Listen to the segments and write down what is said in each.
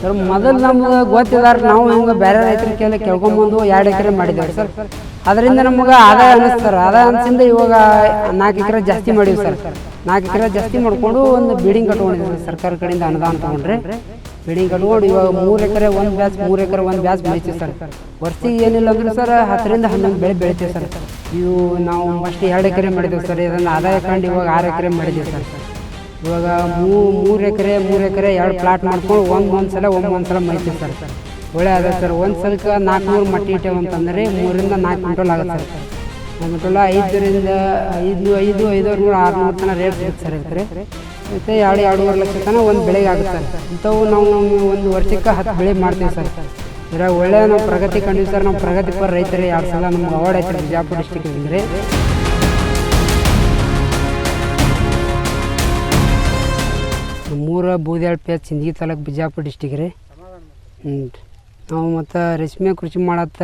Sir, ಮೊದಲು ನಮ್ಗೆ ಗೊತ್ತಿದಾರ ನಾವು ಹಿಂಗೆ ಬೇರೆ ರೈತರ ಕೇಳಿ ಕೇಳ್ಕೊಂಬಂದು ಎರಡು ಎಕರೆ ಮಾಡಿದ್ದೇವೆ ಸರ್. ಅದರಿಂದ ನಮ್ಗೆ ಆದಾಯ ಅನಿಸ್ತಾರೆ ಆದಾಯ ಅನಿಸಿಂದ ಇವಾಗ ನಾಲ್ಕು ಎಕರೆ ಜಾಸ್ತಿ ಮಾಡೀವಿ ಸರ್. ನಾಲ್ಕು ಎಕರೆ ಜಾಸ್ತಿ ಮಾಡಿಕೊಂಡು ಒಂದು ಬಿಲ್ಡಿಂಗ್ ಕಟ್ಕೊಂಡಿದ್ದೀವಿ ಸರ್, ಸರ್ಕಾರ ಕಡೆಯಿಂದ ಅನುದಾನ ತೊಗೊಂಡ್ರೆ. ಬಿಲ್ಡಿಂಗ್ ಕಟ್ಕೊಂಡು ಇವಾಗ ಮೂರು ಎಕರೆ ಒಂದು ಬ್ಯಾಚ್ ಮೂರು ಎಕರೆ ಒಂದು ಬ್ಯಾಚ್ ಬೆಳಿತೀವಿ ಸರ್. ವರ್ಷಿಗೆ ಏನಿಲ್ಲ ಅಂದ್ರೆ ಸರ್, ಹತ್ತರಿಂದ ಹನ್ನೊಂದು ಬೆಳೆ ಬೆಳಿತೀವಿ ಸರ್. ಇವು ನಾವು ಫಸ್ಟ್ ಎರಡು ಎಕರೆ ಮಾಡಿದ್ದೇವೆ ಸರ್. ಇದನ್ನು ಆದಾಯ ಕಂಡು ಇವಾಗ ಆರು ಎಕರೆ ಮಾಡಿದ್ದೀವಿ ಸರ್. ಇವಾಗ ಮೂರು ಎಕರೆ ಮೂರು ಎಕರೆ ಎರಡು ಪ್ಲಾಟ್ ಮಾಡ್ಕೊಂಡು ಒಂದು ಒಂದು ಸಲ ಒಂದೊಂದು ಒಂದು ಸಲ ಮೈತೀವಿ ಸರ್. ಒಳ್ಳೆ ಅದ ಸರ್. ಒಂದು ಸಲಕ್ಕೆ ನಾಲ್ಕುನೂರು ಮಟ್ಟಿ ಇಟ್ಟೇವೆ ಅಂತಂದರೆ ಮೂರಿಂದ ನಾಲ್ಕು ಕ್ವಿಂಟಲ್ ಆಗುತ್ತೆ ಸರ್. ಒಂದು ಕ್ವಿಂಟಲ್ ಐದರಿಂದ ಐದು ಐದು ಐದೂರು ನೂರು ಆರುನೂರು ತನಕ ರೇಟ್ ಸಿಗುತ್ತೆ ಸರ್ ಇರ್ತಾರೆ ಮತ್ತು ಎರಡು, ಎರಡೂವರೆ ಲಕ್ಷ ತನಕ ಒಂದು ಬೆಳೆಗೆ ಆಗುತ್ತೆ ಸರ್. ಇಂಥವು ನಾವು ಒಂದು ವರ್ಷಕ್ಕೆ ಹತ್ತು ಬೆಳೆ ಮಾಡ್ತೀವಿ ಸರ್. ಇದ್ರಾಗ ಒಳ್ಳೆಯ ನಾವು ಪ್ರಗತಿ ಕಂಡಿವಿ ಸರ್. ನಾವು ಪ್ರಗತಿ ಪರ ರೈತರು. ಎರಡು ಸಲ ನಮ್ಗೆ ಅವಾರ್ಡ್ ಐತೆ ಬಿಜಾಪುರ ಡಿಸ್ಟಿಕ್ ಅಂದರೆ. ನಮ್ಮೂರ ಬೂದಿಯಾಳ್ ಪೇಚ್ ಸಿಂದಗಿ ತಾಲೂಕು ಬಿಜಾಪುರ ಡಿಸ್ಟಿಕ್ ರೀ. ಹ್ಞೂ ನಾವು ಮತ್ತು ರೇಷ್ಮೆ ಕೃಷಿ ಮಾಡತ್ತ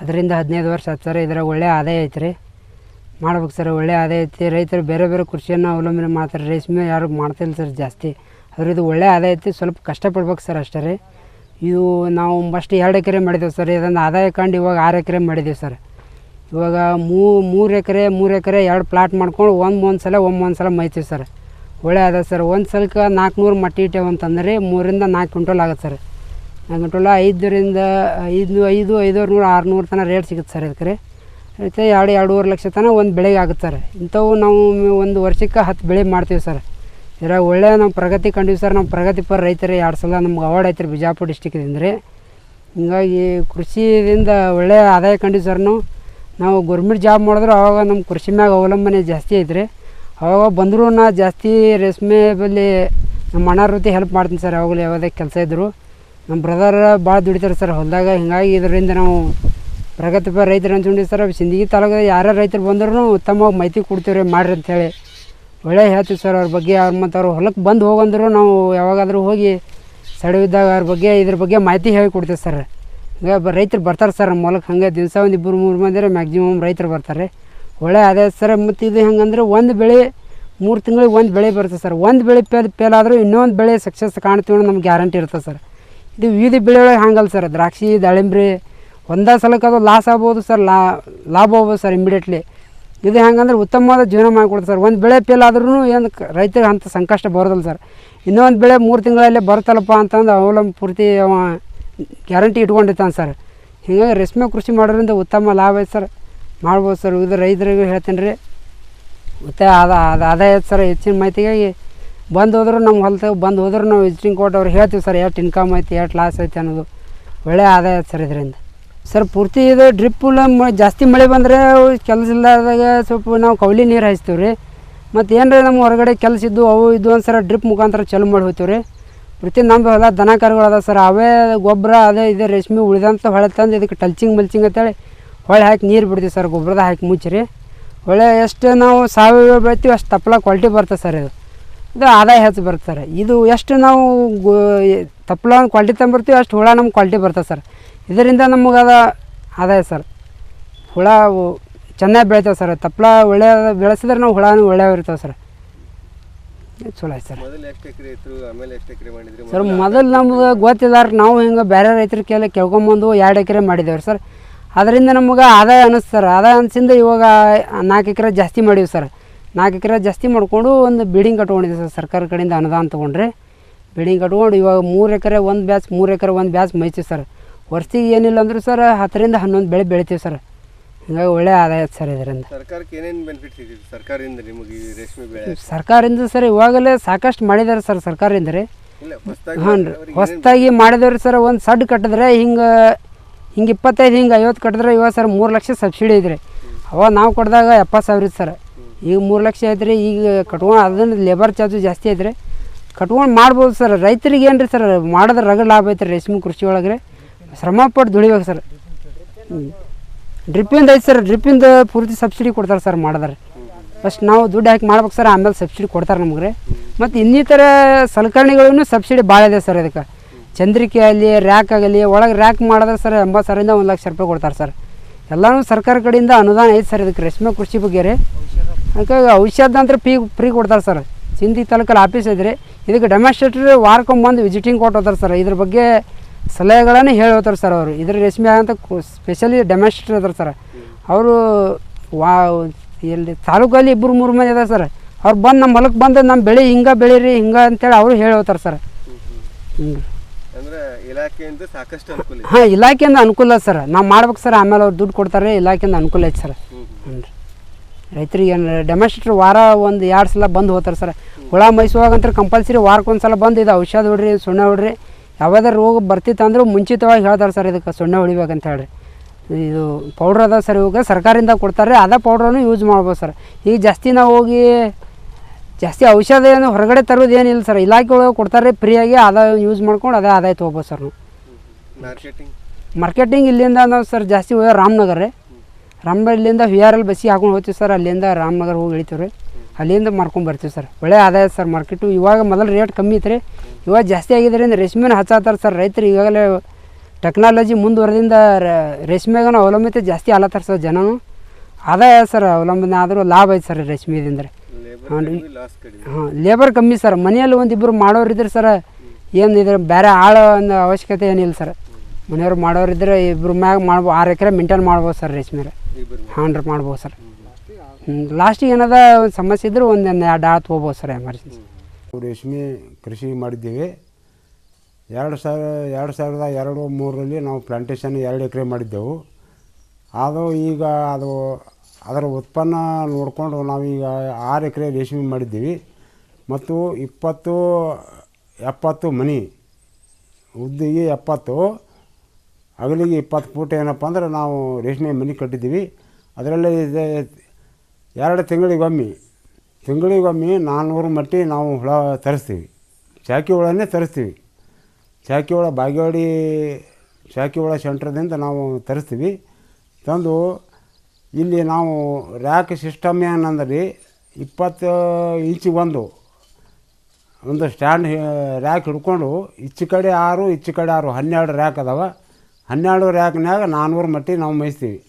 ಅದರಿಂದ ಹದಿನೈದು ವರ್ಷ ಹತ್ತು ಸರ್. ಇದ್ರಾಗ ಒಳ್ಳೆ ಆದಾಯ ಐತೆ ರೀ. ಮಾಡ್ಬೇಕು ಸರ್, ಒಳ್ಳೆ ಆದಾಯ ಐತಿ. ರೈತರು ಬೇರೆ ಬೇರೆ ಕೃಷಿಯನ್ನು ಅವಲಂಬನೆ ಮಾಡ್ತಾರೆ. ರೇಷ್ಮೆ ಯಾರು ಮಾಡ್ತಿಲ್ಲ ಸರ್ ಜಾಸ್ತಿ. ಇದು ಒಳ್ಳೆ ಆದಾಯ ಐತಿ. ಸ್ವಲ್ಪ ಕಷ್ಟಪಡ್ಬೇಕು ಸರ್ ಅಷ್ಟೇ ರೀ. ಇವು ನಾವು ಫಸ್ಟ್ ಎರಡು ಎಕರೆ ಮಾಡಿದ್ದೇವೆ ಸರ್. ಇದೊಂದು ಆದಾಯ ಕಂಡು ಇವಾಗ ಆರು ಎಕರೆ ಮಾಡಿದ್ದೀವಿ ಸರ್. ಇವಾಗ ಮೂರು ಎಕರೆ ಮೂರು ಎಕರೆ ಎರಡು ಪ್ಲಾಟ್ ಮಾಡ್ಕೊಂಡು ಒಂದು ಒಂದು ಸಲ ಒಂದು ಸಲ ಮೈತೀವಿ ಸರ್. ಒಳ್ಳೆ ಅದ ಸರ್. ಒಂದು ಸಲಕ್ಕೆ ನಾಲ್ಕುನೂರು ಮಟ್ಟಿ ಇಟ್ಟೇವೆ ಅಂತಂದರೆ ಮೂರಿಂದ ನಾಲ್ಕು ಕ್ವಿಂಟಲ್ ಆಗುತ್ತೆ ಸರ್. ನಾಲ್ಕು ಕ್ವಿಂಟಲ್ ಐದರಿಂದ ಐದು ಐದು ಐದೂರು ನೂರು ಆರುನೂರು ತನಕ ರೇಟ್ ಸಿಗುತ್ತೆ ಸರ್ ಅದಕ್ಕೆ ಮತ್ತು ಎರಡು, ಎರಡೂವರೆ ಲಕ್ಷ ತನಕ ಒಂದು ಬೆಳೆಗೆ ಆಗುತ್ತೆ ಸರ್. ಇಂಥವು ನಾವು ಒಂದು ವರ್ಷಕ್ಕೆ ಹತ್ತು ಬೆಳೆ ಮಾಡ್ತೀವಿ ಸರ್. ಇದ್ರಾಗ ಒಳ್ಳೆ ನಾವು ಪ್ರಗತಿ ಕಂಡೀವಿ ಸರ್. ನಾವು ಪ್ರಗತಿ ಪರ ರೈತರು ಎರಡು ಸಲ ನಮ್ಗೆ ಅವಾರ್ಡ್ ಐತೆ ರೀ ಬಿಜಾಪುರ ಡಿಸ್ಟಿಕ್ದಿಂದ ರೀ. ಹಿಂಗಾಗಿ ಕೃಷಿಯಿಂದ ಒಳ್ಳೆಯ ಆದಾಯ ಕಂಡೀವಿ ಸರ್ ನಾವು. ನಾವು ಗೌರ್ಮೆಂಟ್ ಜಾಬ್ ಮಾಡಿದ್ರು ಅವಾಗ ನಮ್ಮ ಕೃಷಿ ಮ್ಯಾಗ ಅವಲಂಬನೆ ಜಾಸ್ತಿ ಐತ್ರಿ. ಅವಾಗ ಬಂದರೂ ನಾ ಜಾಸ್ತಿ ರೇಷ್ಮೆ ಬಲ್ಲಿ ನಮ್ಮ ಅಣ್ಣಾರ ಜೊತೆ ಹೆಲ್ಪ್ ಮಾಡ್ತೀನಿ ಸರ್ ಯಾವಾಗಲೂ ಯಾವುದೇ ಕೆಲಸ ಇದ್ದರು ನಮ್ಮ ಬ್ರದರ್ ಭಾಳ ದುಡಿತಾರೆ ಸರ್, ಹೊಲದಾಗ ಹಿಂಗಾಗಿ ಇದರಿಂದ ನಾವು ಪ್ರಗತಿಪರ ರೈತರು ಅಂತ ಸರ್, ಸಿಂದಗಿ ತಾಲೂಕು ಯಾರ್ಯಾರು ರೈತರು ಬಂದರೂ ಉತ್ತಮವಾಗಿ ಮಾಹಿತಿ ಕೊಡ್ತೀವ್ರಿ ಮಾಡಿರಿ ಅಂತೇಳಿ ಒಳ್ಳೆ ಹೇಳ್ತೀವಿ ಸರ್ ಅವ್ರ ಬಗ್ಗೆ, ಅವ್ರು ಮತ್ತು ಅವ್ರು ಹೊಲಕ್ಕೆ ಬಂದು ಹೋಗಂದ್ರು ನಾವು ಯಾವಾಗಾದರೂ ಹೋಗಿ ಸಡವಿದ್ದಾಗ ಅವ್ರ ಬಗ್ಗೆ, ಇದ್ರ ಬಗ್ಗೆ ಮಾಹಿತಿ ಹೇಳಿ ಕೊಡ್ತೀವಿ ಸರ್. ಹಂಗೆ ರೈತರು ಬರ್ತಾರೆ ಸರ್, ನಮ್ಮ ಹೊಲಕ್ಕೆ ಹಂಗೆ ದಿವಸ ಒಂದು ಇಬ್ಬರು ಮೂರು ಮಂದಿ ಮ್ಯಾಕ್ಸಿಮಮ್ ರೈತರು ಬರ್ತಾರೆ. ಒಳ್ಳೆ ಅದೇ ಸರ್ ಮತ್ತು ಇದು ಹೆಂಗಂದ್ರೆ ಒಂದು ಬೆಳೆ, ಮೂರು ತಿಂಗಳಿಗೆ ಒಂದು ಬೆಳೆ ಬರುತ್ತೆ ಸರ್. ಒಂದು ಬೆಳೆ ಪೇಲ್ ಪೇಲ್ ಆದರೂ ಇನ್ನೊಂದು ಬೆಳೆ ಸಕ್ಸಸ್ ಕಾಣ್ತೀವಿ ಅನ್ನೋ ನಮ್ಗೆ ಗ್ಯಾರಂಟಿ ಇರ್ತದೆ ಸರ್. ಇದು ವಿವಿಧ ಬೆಳೆಯೊಳಗೆ ಹಂಗಲ್ಲ ಸರ್. ದ್ರಾಕ್ಷಿ, ದಾಳಿಂಬ್ರಿ, ಒಂದೇ ಸಲಕ್ಕೆ ಅದು ಲಾಸ್ ಆಗ್ಬೋದು ಸರ್. ಲಾ ಲಾಭ ಆಗ್ಬೋದು ಸರ್ ಇಮಿಡಿಯೇಟ್ಲಿ ಇದು ಹೆಂಗಂದ್ರೆ ಉತ್ತಮವಾದ ಜೀವನ ಮಾಡಿಕೊಡ್ತು ಸರ್. ಒಂದು ಬೆಳೆ ಪೇಲ್ ಏನು ರೈತರಿಗೆ ಅಂಥ ಸಂಕಷ್ಟ ಬರೋದಿಲ್ಲ ಸರ್. ಇನ್ನೊಂದು ಬೆಳೆ ಮೂರು ತಿಂಗಳಲ್ಲೇ ಬರುತ್ತಲ್ಲಪ್ಪ ಅಂತಂದು ಅವಲಂಬ ಪೂರ್ತಿ ಅವ ಗ್ಯಾರಂಟಿ ಇಟ್ಕೊಂಡಿರ್ತಾನೆ ಸರ್. ಹೀಗಾಗಿ ರೇಷ್ಮೆ ಕೃಷಿ ಮಾಡೋದ್ರಿಂದ ಉತ್ತಮ ಲಾಭ ಐತೆ ಸರ್. ಮಾಡ್ಬೋದು ಸರ್. ಇದು ರೈತರಿಗೂ ಹೇಳ್ತೀನಿ ರೀ. ಮತ್ತು ಅದು ಅದು ಆದಾಯ ಸರ್, ಹೆಚ್ಚಿನ ಮಾಹಿತಿಗಾಗಿ ಬಂದು ಹೋದ್ರೂ ನಮ್ಮ ಹೊಲ್ದಾಗ, ಬಂದು ಹೋದ್ರೆ ನಾವು ವಿಸಿಟಿಂಗ್ ಕೊಟ್ಟು ಅವ್ರು ಹೇಳ್ತೀವಿ ಸರ್, ಎಷ್ಟು ಇನ್ಕಮ್ ಐತಿ, ಎಷ್ಟು ಲಾಸ್ ಐತಿ ಅನ್ನೋದು. ಒಳ್ಳೆ ಆದಾಯ ಸರ್ ಇದರಿಂದ. ಸರ್, ಪೂರ್ತಿ ಇದು ಡ್ರಿಪ್ ಜಾಸ್ತಿ ಮಳೆ ಬಂದರೆ ಕೆಲಸ ಇಲ್ಲದಾಗ ಸ್ವಲ್ಪ ನಾವು ಕೌಲಿ ನೀರು ಹಾಯಿಸ್ತೀವಿ ರೀ. ಮತ್ತು ಏನಾರ ನಮ್ಮ ಹೊರಗಡೆ ಕೆಲಸ ಇದ್ದು, ಅವು ಇದ್ದು ಒಂದು ಸರ ಡ್ರಿಪ್ ಮುಖಾಂತರ ಚಾಲು ಮಾಡಿ ಹೋಗ್ತೀವಿ ರೀ. ಪ್ರತಿ ನಮ್ಮದು ಹೊಲ ದನ ಕರುಗಳು ಸರ್, ಅವೇ ಗೊಬ್ಬರ, ಅದೇ ಇದೆ, ರೇಷ್ಮೆ ಉಳಿದಂಥ ಹೊಳೆ ತಂದು ಇದಕ್ಕೆ ಟಲ್ಚಿಂಗ್, ಮಲ್ಚಿಂಗ್ ಅಂತೇಳಿ ಹೊಳೆ ಹಾಕಿ ನೀರು ಬಿಡ್ತೀವಿ ಸರ್ ಗೊಬ್ಬರದ ಹಾಕಿ ಮುಚ್ಚಿರಿ. ಹೊಳೆ ಎಷ್ಟು ನಾವು ಸಾವಯವ ಬೆಳಿತೀವಿ ಅಷ್ಟು ತಪ್ಪಲ ಕ್ವಾಲಿಟಿ ಬರ್ತದೆ ಸರ್ ಇದು. ಇದು ಆದಾಯ ಹೆಚ್ಚು ಬರುತ್ತೆ ಸರ್. ಇದು ಎಷ್ಟು ನಾವು ಗೋ ತಪ್ಪಲ ಕ್ವಾಲಿಟಿ ತಂಬರ್ತೀವಿ ಅಷ್ಟು ಹುಳ ನಮ್ಗೆ ಕ್ವಾಲಿಟಿ ಬರ್ತದೆ ಸರ್. ಇದರಿಂದ ನಮಗೆ ಅದ ಆದಾಯ ಸರ್. ಹುಳ ಚೆನ್ನಾಗಿ ಬೆಳಿತಾವೆ ಸರ್. ತಪ್ಪಲ ಒಳ್ಳೆಯ ಬೆಳೆಸಿದ್ರೆ ನಾವು ಹುಳನೂ ಒಳ್ಳೆಯ ಇರ್ತಾವೆ ಸರ್. ಚಲೋ ಐತೆ ಸರ್. ಸರ್ ಮೊದಲು ನಮ್ಗೆ ಗೊತ್ತಿದಾರ ನಾವು ಹಿಂಗೆ ಬೇರೆ ರೈತರ ಕೆಲ ಕೇಳ್ಕೊಂಬಂದು ಎರಡು ಎಕರೆ ಮಾಡಿದ್ದೇವೆ ಸರ್. ಅದರಿಂದ ನಮ್ಗೆ ಆದಾಯ ಅನಿಸ್ತು ಸರ್. ಆದಾಯ ಅನಿಸಿಂದ ಇವಾಗ ನಾಲ್ಕು ಎಕರೆ ಜಾಸ್ತಿ ಮಾಡೀವಿ ಸರ್. ನಾಲ್ಕು ಎಕರೆ ಜಾಸ್ತಿ ಮಾಡಿಕೊಂಡು ಒಂದು ಬಿಲ್ಡಿಂಗ್ ಕಟ್ಕೊಂಡಿದ್ದೀವಿ ಸರ್. ಸರ್ಕಾರ ಕಡೆಯಿಂದ ಅನುದಾನ ತೊಗೊಂಡ್ರೆ ಬಿಲ್ಡಿಂಗ್ ಕಟ್ಕೊಂಡು ಇವಾಗ ಮೂರು ಎಕರೆ ಒಂದು ಬ್ಯಾಚ್ ಮೂರು ಎಕರೆ ಒಂದು ಬ್ಯಾಚ್ ಮೈತೀವಿ ಸರ್. ವರ್ಷಿಗೆ ಏನಿಲ್ಲ ಅಂದರೂ ಸರ್ ಹತ್ತರಿಂದ ಹನ್ನೊಂದು ಬೆಳೆ ಬೆಳಿತೀವಿ ಸರ್. ಹಿಂಗಾಗಿ ಒಳ್ಳೆ ಆದಾಯ ಸರ್ ಇದರಿಂದ. ಸರ್ಕಾರಕ್ಕೆ ಏನೇನು ಬೆನಿಫಿಟ್ ಇದೆ ಸರ್ಕಾರದಿಂದ ನಿಮಗೆ ರೇಷ್ಮೆ ಬೆಳೆ? ಸರ್ಕಾರದಿಂದ ಸರ್ ಇವಾಗಲೇ ಸಾಕಷ್ಟು ಮಾಡಿದ್ದಾರೆ ಸರ್ ಸರ್ಕಾರದಿಂದ ರೀ ಇಲ್ಲ ಹೊಸದಾಗಿ ಹಾಂ ರೀ. ಹೊಸದಾಗಿ ಮಾಡಿದವ್ರಿ ಸರ್ ಒಂದು ಸಡ್ ಕಟ್ಟಿದ್ರೆ ಹಿಂಗೆ ಹಿಂಗೆ ಇಪ್ಪತ್ತೈದು, ಹಿಂಗೆ ಐವತ್ತು ಕಟ್ಟಿದ್ರೆ ಇವಾಗ ಸರ್ ಮೂರು ಲಕ್ಷ ಸಬ್ಸಿಡಿ ಐತ್ರಿ. ಅವಾಗ ನಾವು ಕೊಡಿದಾಗ ಎಪ್ಪತ್ತು ಸಾವಿರ ಇತ್ತು ಸರ್. ಈಗ ಮೂರು ಲಕ್ಷ ಐತ್ರಿ, ಈಗ ಕಟ್ಕೊಂಡು ಅದನ್ನು ಲೇಬರ್ ಚಾರ್ಜು ಜಾಸ್ತಿ ಐತ್ರಿ. ಕಟ್ಕೊಂಡು ಮಾಡ್ಬೋದು ಸರ್. ರೈತರಿಗೆ ಏನು ರೀ ಸರ್ ಮಾಡಿದ್ರೆ ರಗಡ್ ಲಾಭ ಐತ್ರಿ ರೇಷ್ಮೆ ಕೃಷಿ ಒಳಗೆ ಶ್ರಮ ಪಟ್ಟು ದುಡಿಬೇಕು ಸರ್. ಡ್ರಿಪ್ಪಿಂದ ಐತೆ ಸರ್, ಡ್ರಿಪ್ಪಿಂದ ಪೂರ್ತಿ ಸಬ್ಸಿಡಿ ಕೊಡ್ತಾರೆ ಸರ್ ಮಾಡಿದ್ರೆ. ಫಸ್ಟ್ ನಾವು ದುಡ್ಡು ಹಾಕಿ ಮಾಡ್ಬೇಕು ಸರ್, ಆಮೇಲೆ ಸಬ್ಸಿಡಿ ಕೊಡ್ತಾರೆ ನಮ್ಗೆ ರೀ ಮತ್ತು ಇನ್ನಿತರ ಸಲಕರಣೆಗಳೂ ಸಬ್ಸಿಡಿ ಭಾಳ ಇದೆ ಸರ್ ಇದಕ್ಕೆ. ಚಂದ್ರಿಕೆ ಆಗಲಿ, ರ್ಯಾಕ್ ಆಗಲಿ, ಒಳಗೆ ರ್ಯಾಕ್ ಮಾಡಿದ್ರೆ ಸರ್ ಎಂಬತ್ತು ಸಾವಿರದಿಂದ ಒಂದು ಲಕ್ಷ ರೂಪಾಯಿ ಕೊಡ್ತಾರೆ ಸರ್. ಎಲ್ಲನೂ ಸರ್ಕಾರ ಕಡೆಯಿಂದ ಅನುದಾನ ಐತೆ ಸರ್ ಇದಕ್ಕೆ ರೇಷ್ಮೆ ಕೃಷಿ ಬಗ್ಗೆ ರೀ. ಹಾಗಾಗಿ ಔಷಧ ಅಂದ್ರೆ ಫ್ರೀ ಫ್ರೀ ಕೊಡ್ತಾರೆ ಸರ್. ಸಿಂಧಿ ತಾಲೂಕಲ್ಲಿ ಆಫೀಸ್ ಇದ್ರಿ ಇದಕ್ಕೆ ಡೆಮಾನ್ಸ್ಟ್ರೇಟರ್ ವಾರಕ್ಕೊಂಬಂದು ವಿಸಿಟಿಂಗ್ ಕೊಟ್ಟು ಸರ್. ಇದ್ರ ಬಗ್ಗೆ ಸಲಹೆಗಳನ್ನು ಹೇಳಿ ಹೋಗ್ತಾರೆ ಸರ್ ಅವರು. ಇದ್ರ ರೇಷ್ಮೆ ಅಂತ ಸ್ಪೆಷಲಿ ಡೆಮಾನ್ಸ್ಟ್ರೇಟರ್ ಇದಾರೆ ಸರ್. ಅವರು ವಾ, ಎಲ್ಲಿ ತಾಲೂಕಲ್ಲಿ ಇಬ್ಬರು ಮೂರು ಮಂದಿ ಇದಾರೆ ಸರ್. ಅವ್ರು ಬಂದು ನಮ್ಮ ಹೊಲಕ್ಕೆ ಬಂದು ನಮ್ಮ ಬೆಳೆ ಹಿಂಗೆ ಬೆಳೀರಿ, ಹಿಂಗೆ ಅಂತೇಳಿ ಅವರು ಹೇಳಿ ಹೋಗ್ತಾರೆ ಸರ್. ಹ್ಞೂ ಇಲಾಖೆಯಿಂದ ಸಾಕಷ್ಟು ಅನುಕೂಲ ಹಾಂ ಇಲಾಖೆಯಿಂದ ಅನುಕೂಲ ಸರ್. ನಾವು ಮಾಡ್ಬೇಕು ಸರ್. ಆಮೇಲೆ ಅವ್ರು ದುಡ್ಡು ಕೊಡ್ತಾರೆ. ಇಲಾಖೆಯಿಂದ ಅನುಕೂಲ ಐತೆ ಸರ್. ಹ್ಞೂ ರೀ. ರೈತರಿಗೆ ಏನು ಡೆಮಾನ್ಸ್ಟ್ರೇಟರ್ ವಾರ ಒಂದು ಎರಡು ಸಲ ಬಂದು ಹೋಗ್ತಾರೆ ಸರ್. ಹುಳ ಮೈಸುವಾಗಂತ ಕಂಪಲ್ಸರಿ ವಾರಕ್ಕೊಂದು ಸಲ ಬಂದು ಇದು ಔಷಧ ಹೊಡ್ರಿ ಸುಣ್ಣ ಹೊಡ್ರಿ. ಯಾವುದೇ ರೋಗ ಬರ್ತಿತ್ತು ಅಂದ್ರೆ ಮುಂಚಿತವಾಗಿ ಹೇಳ್ತಾರೆ ಸರ್ ಇದಕ್ಕೆ ಸುಣ್ಣ ಹೊಡಿಬೇಕಂತ ಹೇಳ್ರಿ. ಇದು ಪೌಡ್ರ್ ಅದ ಸರ್ ಇವಾಗ ಸರ್ಕಾರದಿಂದ ಕೊಡ್ತಾರೆ. ಅದೇ ಪೌಡ್ರನ್ನು ಯೂಸ್ ಮಾಡ್ಬೋದು ಸರ್. ಈಗ ಜಾಸ್ತಿ ನಾವು ಹೋಗಿ ಜಾಸ್ತಿ ಔಷಧ ಏನು ಹೊರಗಡೆ ತರೋದು ಏನಿಲ್ಲ ಸರ್. ಇಲಾಖೆ ಒಳಗೆ ಕೊಡ್ತಾರೆ ಫ್ರೀಯಾಗಿ ಅದ ಯೂಸ್ ಮಾಡ್ಕೊಂಡು ಅದೇ ಆದಾಯ ತೊಗೋಬೋದು ಸರ್ ನಾವು. ಮಾರ್ಕೆಟಿಂಗ್ ಮಾರ್ಕೆಟಿಂಗ್ ಇಲ್ಲಿಂದ ನಾವು ಸರ್ ಜಾಸ್ತಿ ಹೋಗೋ ರಾಮನಗರ. ರೀ ರಾಮನಗರ ಇಲ್ಲಿಂದ ವಿ ಆರ್ ಎಲ್ ಬಸ್ಸಿ ಹಾಕೊಂಡು ಹೋಗ್ತೀವಿ ಸರ್. ಅಲ್ಲಿಂದ ರಾಮನಗರ ಹೋಗಿ ಇಳಿತೀವಿ ರೀ ಅಲ್ಲಿಂದ ಮಾರ್ಕೊಂಡು ಬರ್ತೀವಿ ಸರ್. ಒಳ್ಳೆ ಆದಾಯ ಸರ್ ಮಾರ್ಕೆಟು ಇವಾಗ ಮೊದಲು ರೇಟ್ ಕಮ್ಮಿ ಇತ್ತು ರೀ ಇವಾಗ ಜಾಸ್ತಿ ಆಗಿದ್ದರಿಂದ ರೇಷ್ಮೆನ ಹಚ್ಚಾತಾರೆ ಸರ್ ರೈತರು. ಈಗಾಗಲೇ ಟೆಕ್ನಾಲಜಿ ಮುಂದುವರೆದಿಂದ ರೇಷ್ಮೆಗನ ಅವಲಂಬಿತ ಜಾಸ್ತಿ ಆಲತ್ತಾರ ಸರ್ ಜನನು. ಆದಾಯ ಸರ್ ಅವಲಂಬನೆ ಆದರೂ ಲಾಭ ಐತೆ ಸರ್ ರೇಷ್ಮೆದಿಂದ ರೀ ಲೇಬರ್ ರೀ. ಹಾಂ ಲೇಬರ್ ಕಮ್ಮಿ ಸರ್ ಮನೆಯಲ್ಲಿ ಒಂದಿಬ್ಬರು ಮಾಡೋರು ಇದ್ರೆ ಸರ್ ಏನು ಇದ್ರ ಬೇರೆ ಆಳ ಒಂದು ಅವಶ್ಯಕತೆ ಏನಿಲ್ಲ ಸರ್ ಮನೆಯವ್ರು ಮಾಡೋರು ಇದ್ರೆ ಇಬ್ಬರು ಮ್ಯಾಗ ಮಾಡ್ಬೋ ಆರು ಎಕರೆ ಮೇಂಟೈನ್ ಮಾಡ್ಬೋದು ಸರ್ ರೇಷ್ಮೆ ಇಬ್ಬರು ಹಾಂ ರೀ ಮಾಡ್ಬೋದು ಸರ್ ಲಾಸ್ಟಿಗೆ ಏನದ ಒಂದು ಸಮಸ್ಯೆ ಇದ್ರೆ ಒಂದು ಎರಡು ಆಳು ತೊಗೋಬೋದು ಸರ್ ಎಮರ್ಜೆನ್ಸಿ ರೇಷ್ಮೆ ಕೃಷಿ ಮಾಡಿದ್ದೀವಿ. ಎರಡು ಸಾವಿರ ಎರಡು ಸಾವಿರದ ಎರಡು ಮೂರರಲ್ಲಿ ನಾವು ಪ್ಲಾಂಟೇಷನ್ ಎರಡು ಎಕರೆ ಮಾಡಿದ್ದೆವು. ಅದು ಈಗ ಅದು ಅದರ ಉತ್ಪನ್ನ ನೋಡಿಕೊಂಡು ನಾವೀಗ ಆರು ಎಕರೆ ರೇಷ್ಮೆ ಮಾಡಿದ್ದೀವಿ. ಮತ್ತು ಇಪ್ಪತ್ತು, ಎಪ್ಪತ್ತು ಮನಿ, ಉದ್ದಿಗೆ ಎಪ್ಪತ್ತು ಅಗಲಿಗೆ ಇಪ್ಪತ್ತು ಫೂಟ್ ಏನಪ್ಪ ಅಂದ್ರೆ ನಾವು ರೇಷ್ಮೆ ಮನೆ ಕಟ್ಟಿದ್ದೀವಿ. ಅದರಲ್ಲಿ ಎರಡು ತಿಂಗಳಿಗೊಮ್ಮೆ ತಿಂಗಳಿಗೊಮ್ಮೆ ನಾನ್ನೂರು ಮಟ್ಟಿ ನಾವು ಹುಳ ತರಿಸ್ತೀವಿ. ಚಾಕಿ ಹುಳನೇ ತರಿಸ್ತೀವಿ. ಚಾಕಿ ಹುಳ ಬಾಗೇವಾಡಿ, ಚಾಕಿ ಹುಳ ಸೆಂಟ್ರದಿಂದ ನಾವು ತರಿಸ್ತೀವಿ. ತಂದು ಇಲ್ಲಿ ನಾವು ರ್ಯಾಕ್ ಸಿಸ್ಟಮ್ ಏನಂದ್ರೆ, ಇಪ್ಪತ್ತು ಇಂಚಿಗೆ ಒಂದು. ಒಂದು ಸ್ಟ್ಯಾಂಡ್ ರ್ಯಾಕ್ ಹಿಡ್ಕೊಂಡು ಈಚೆ ಕಡೆ ಆರು ಈಚೆ ಕಡೆ ಆರು, ಹನ್ನೆರಡು ರ್ಯಾಕ್ ಅದಾವ. ಹನ್ನೆರಡು ರ್ಯಾಕ್ನಾಗ ನಾನ್ನೂರು ಮಟ್ಟಿ ನಾವು ಮೇಯಿಸ್ತೀವಿ.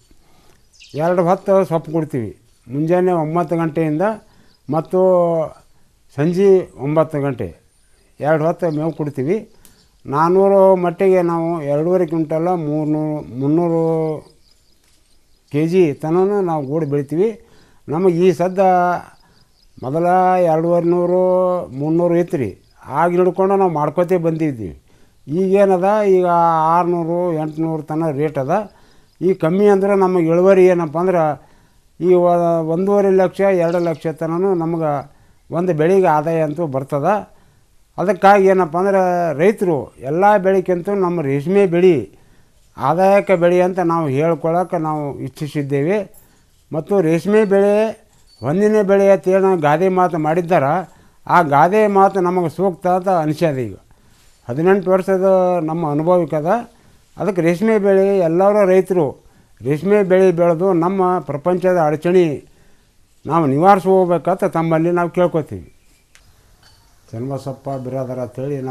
ಎರಡು ಹೊತ್ತು ಸೊಪ್ಪು ಕೊಡ್ತೀವಿ. ಮುಂಜಾನೆ ಒಂಬತ್ತು ಗಂಟೆಯಿಂದ ಮತ್ತು ಸಂಜೆ ಒಂಬತ್ತು ಗಂಟೆ. ಎರಡು ಹೊತ್ತು ಮೇವು ಕೊಡ್ತೀವಿ. ನಾನ್ನೂರು ಮಟ್ಟಿಗೆ ನಾವು ಎರಡೂವರೆ ಕ್ವಿಂಟಲ ಮೂರ್ನೂರು ಮುನ್ನೂರು ಕೆ ಜಿ ತನನ ನಾವು ಗೂಡು ಬೆಳಿತೀವಿ. ನಮಗೆ ಈ ಸದ್ದ ಮೊದಲ ಎರಡೂವರೆ ನೂರು, ಮುನ್ನೂರು ಇತ್ತು ರೀ ಆಗ ಹಿಡ್ಕೊಂಡು ನಾವು ಮಾಡ್ಕೋತೇ ಬಂದಿದ್ದೀವಿ. ಈಗೇನದ ಈಗ ಆರುನೂರು, ಎಂಟುನೂರು ತನಕ ರೇಟ್ ಅದ. ಈಗ ಕಮ್ಮಿ ಅಂದ್ರೆ ನಮಗೆ ಇಳುವರಿ ಏನಪ್ಪ ಅಂದ್ರೆ ಈ ಒಂದೂವರೆ ಲಕ್ಷ, ಎರಡು ಲಕ್ಷ ತನಕ ನಮ್ಗೆ ಒಂದು ಬೆಳೆಗೆ ಆದಾಯ ಅಂತೂ ಬರ್ತದೆ. ಅದಕ್ಕಾಗಿ ಏನಪ್ಪ ಅಂದ್ರೆ ರೈತರು ಎಲ್ಲ ಬೆಳೆಗಿಂತೂ ನಮ್ಮ ರೇಷ್ಮೆ ಬೆಳೆ ಆದಾಯಕ ಬೆಳೆ ಅಂತ ನಾವು ಹೇಳ್ಕೊಳ್ಳೋಕೆ ನಾವು ಇಚ್ಛಿಸಿದ್ದೇವೆ. ಮತ್ತು ರೇಷ್ಮೆ ಬೆಳೆ ಒಂದಿನ ಬೆಳೆ ಅಂತ ಗಾದೆ ಮಾತು ಮಾಡಿದ್ದಾರ. ಆ ಗಾದೆ ಮಾತು ನಮಗೆ ಸೂಕ್ತ ಅಂತ ಅನಿಸ್ಯದ ಈಗ. ಹದಿನೆಂಟು ವರ್ಷದ ನಮ್ಮ ಅನುಭವಿಕದ ಅದಕ್ಕೆ ರೇಷ್ಮೆ ಬೆಳೆ ಎಲ್ಲರೂ ರೈತರು, ರೇಷ್ಮೆ ಬೆಳೆ ಬೆಳೆದು ನಮ್ಮ ಪ್ರಪಂಚದ ಅಡಚಣೆ ನಾವು ನಿವಾರಿಸಿ ಹೋಗ್ಬೇಕಂತ ತಮ್ಮಲ್ಲಿ ನಾವು ಕೇಳ್ಕೊತೀವಿ. ಚನ್ನಬಸಪ್ಪ ಬಿರಾದರ ಅಂತೇಳಿ ನಾವು